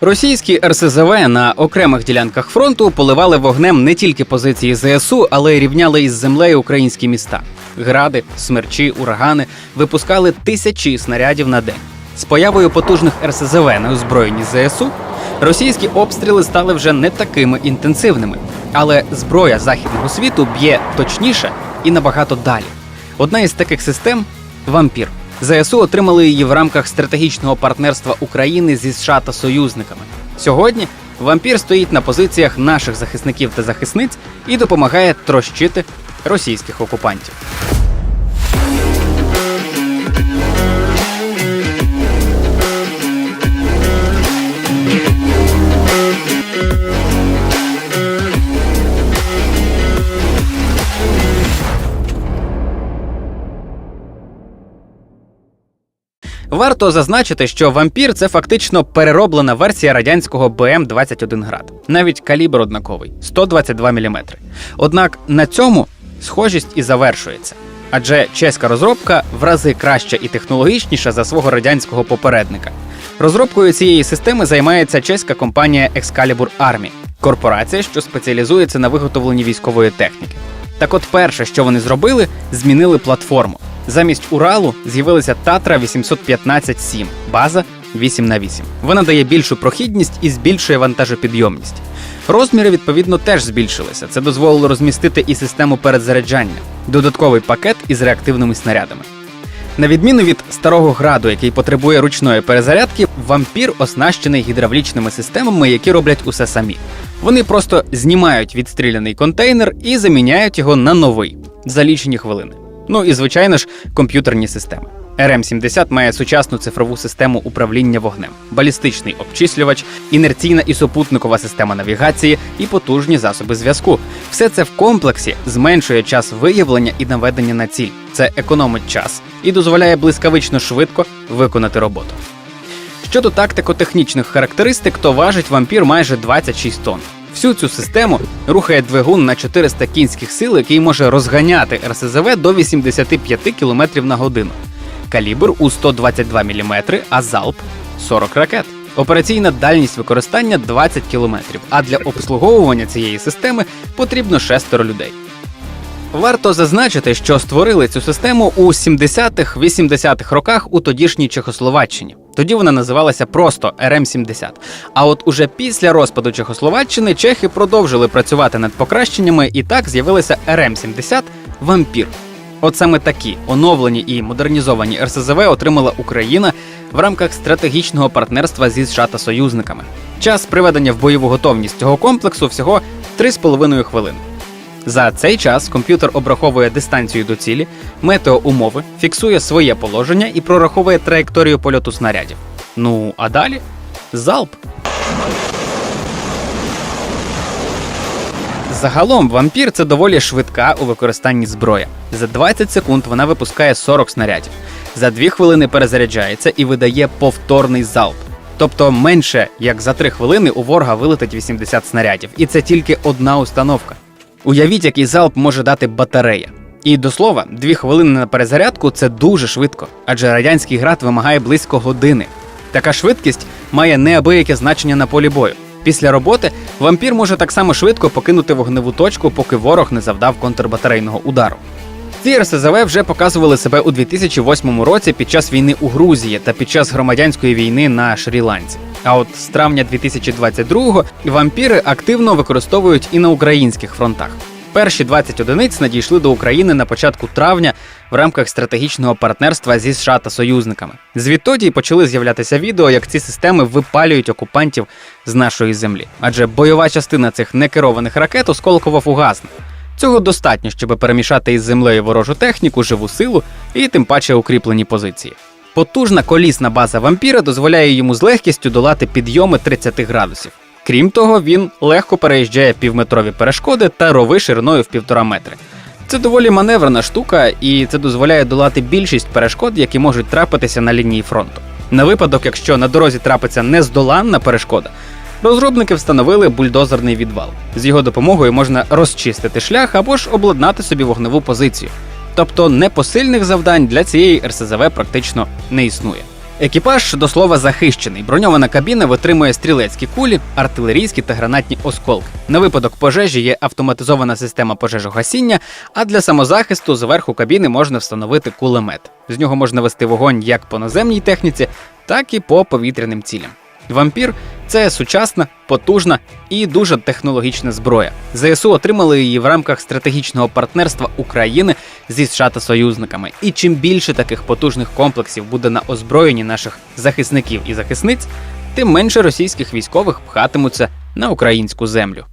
Російські РСЗВ на окремих ділянках фронту поливали вогнем не тільки позиції ЗСУ, але й рівняли із землею українські міста. Гради, смерчі, урагани випускали тисячі снарядів на день. З появою потужних РСЗВ на озброєнні ЗСУ російські обстріли стали вже не такими інтенсивними, але зброя західного світу б'є точніше і набагато далі. Одна із таких систем вампір. ЗСУ отримали її в рамках стратегічного партнерства України зі США та союзниками. Сьогодні вампір стоїть на позиціях наших захисників та захисниць і допомагає трощити російських окупантів. Варто зазначити, що вампір це фактично перероблена версія радянського БМ-21 град. Навіть калібр однаковий 122 мм. Однак на цьому схожість і завершується. Адже чеська розробка в рази краща і технологічніша за свого радянського попередника. Розробкою цієї системи займається чеська компанія Excalibur Army, корпорація, що спеціалізується на виготовленні військової техніки. Так от перше, що вони зробили, змінили платформу. Замість Уралу з'явилася Татра 815 7 база 8 на 8 Вона дає більшу прохідність і збільшує вантажопідйомність. Розміри, відповідно, теж збільшилися. Це дозволило розмістити і систему передзаряджання, додатковий пакет із реактивними снарядами. На відміну від старого граду, який потребує ручної перезарядки, вампір оснащений гідравлічними системами, які роблять усе самі. Вони просто знімають відстріляний контейнер і заміняють його на новий за лічені хвилини. Ну і звичайно ж, комп'ютерні системи. РМ-70 має сучасну цифрову систему управління вогнем, балістичний обчислювач, інерційна і супутникова система навігації і потужні засоби зв'язку. Все це в комплексі зменшує час виявлення і наведення на ціль. Це економить час і дозволяє блискавично швидко виконати роботу. Щодо тактико-технічних характеристик, то важить вампір майже 26 тонн. Всю цю систему рухає двигун на 400 кінських сил, який може розганяти РСЗВ до 85 км на годину. Калібр у 122 мм, а залп 40 ракет. Операційна дальність використання 20 км, а для обслуговування цієї системи потрібно шестеро людей. Варто зазначити, що створили цю систему у 70-х-80-х роках у тодішній Чехословаччині. Тоді вона називалася просто РМ-70. А от уже після розпаду Чехословаччини чехи продовжили працювати над покращеннями, і так з'явилася РМ-70 Вампір. От саме такі оновлені і модернізовані РСЗВ отримала Україна в рамках стратегічного партнерства зі США та союзниками. Час приведення в бойову готовність цього комплексу всього 3,5 хвилини. За цей час комп'ютер обраховує дистанцію до цілі, метеоумови, фіксує своє положення і прораховує траєкторію польоту снарядів. Ну а далі залп. Загалом вампір це доволі швидка у використанні зброя. За 20 секунд вона випускає 40 снарядів. За 2 хвилини перезаряджається і видає повторний залп. Тобто менше як за 3 хвилини у ворога вилетить 80 снарядів. І це тільки одна установка. Уявіть, який залп може дати батарея. І до слова, дві хвилини на перезарядку це дуже швидко, адже радянський град вимагає близько години. Така швидкість має неабияке значення на полі бою. Після роботи вампір може так само швидко покинути вогневу точку, поки ворог не завдав контрбатарейного удару. Ці РСЗВ вже показували себе у 2008 році під час війни у Грузії та під час громадянської війни на Шрі-Ланці. А от з травня 2022-го вампіри активно використовують і на українських фронтах. Перші 20 одиниць надійшли до України на початку травня в рамках стратегічного партнерства зі США та союзниками. Звідтоді почали з'являтися відео, як ці системи випалюють окупантів з нашої землі. Адже бойова частина цих некерованих ракет осколково фугасна. Цього достатньо, щоб перемішати із землею ворожу техніку, живу силу і тим паче укріплені позиції. Потужна колісна база вампіра дозволяє йому з легкістю долати підйоми 30 градусів. Крім того, він легко переїжджає півметрові перешкоди та рови шириною в півтора метри. Це доволі маневрена штука, і це дозволяє долати більшість перешкод, які можуть трапитися на лінії фронту. На випадок, якщо на дорозі трапиться нездоланна перешкода, розробники встановили бульдозерний відвал. З його допомогою можна розчистити шлях або ж обладнати собі вогневу позицію. Тобто непосильних завдань для цієї РСЗВ практично не існує. Екіпаж до слова захищений. Броньована кабіна витримує стрілецькі кулі, артилерійські та гранатні осколки. На випадок пожежі є автоматизована система пожежогасіння, а для самозахисту зверху кабіни можна встановити кулемет. З нього можна вести вогонь як по наземній техніці, так і по повітряним цілям. Вампір це сучасна, потужна і дуже технологічна зброя. ЗСУ отримали її в рамках стратегічного партнерства України зі США та союзниками. І чим більше таких потужних комплексів буде на озброєнні наших захисників і захисниць, тим менше російських військових пхатимуться на українську землю.